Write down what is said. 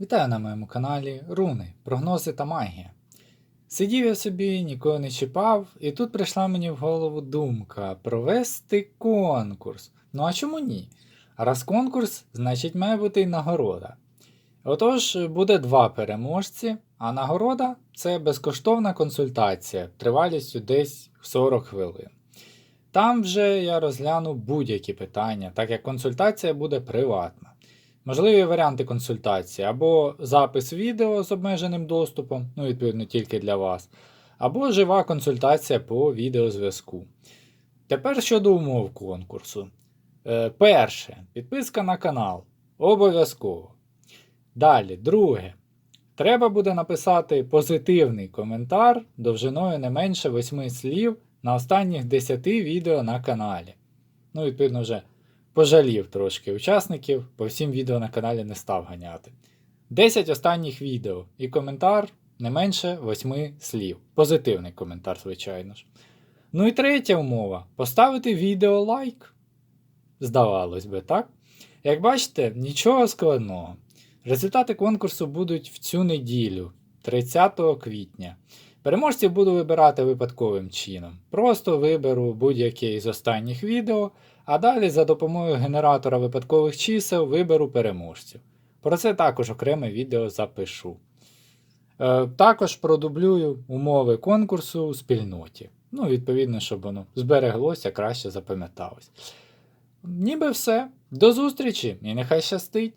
Вітаю на моєму каналі Руни, прогнози та магія. Сидів я собі, нікого не чіпав, і тут прийшла мені в голову думка провести конкурс. Ну а чому ні? Раз конкурс, значить має бути й нагорода. Отож, буде два переможці, а нагорода це безкоштовна консультація тривалістю десь 40 хвилин. Там вже я розгляну будь-які питання, так як консультація буде приватна. Можливі варіанти консультації або запис відео з обмеженим доступом, ну, відповідно, тільки для вас, або жива консультація по відеозв'язку. Тепер щодо умов конкурсу. Е, перше, підписка на канал. Обов'язково. Далі, друге. Треба буде написати позитивний коментар довжиною не менше 8 слів на останніх 10 відео на каналі. Ну, відповідно, вже пожалів трошки учасників, по всім відео на каналі не став ганяти. 10 останніх відео і коментар не менше 8 слів. Позитивний коментар, звичайно ж. Ну і третя умова поставити відео лайк. Здавалось би, так? Як бачите, нічого складного. Результати конкурсу будуть в цю неділю, 30 квітня. Переможців буду вибирати випадковим чином. Просто виберу будь-яке із останніх відео, а далі за допомогою генератора випадкових чисел виберу переможців. Про це також окреме відео запишу. Е, також продублюю умови конкурсу у спільноті. Ну, відповідно, щоб воно збереглося, краще запам'яталось. Ніби все. До зустрічі і нехай щастить!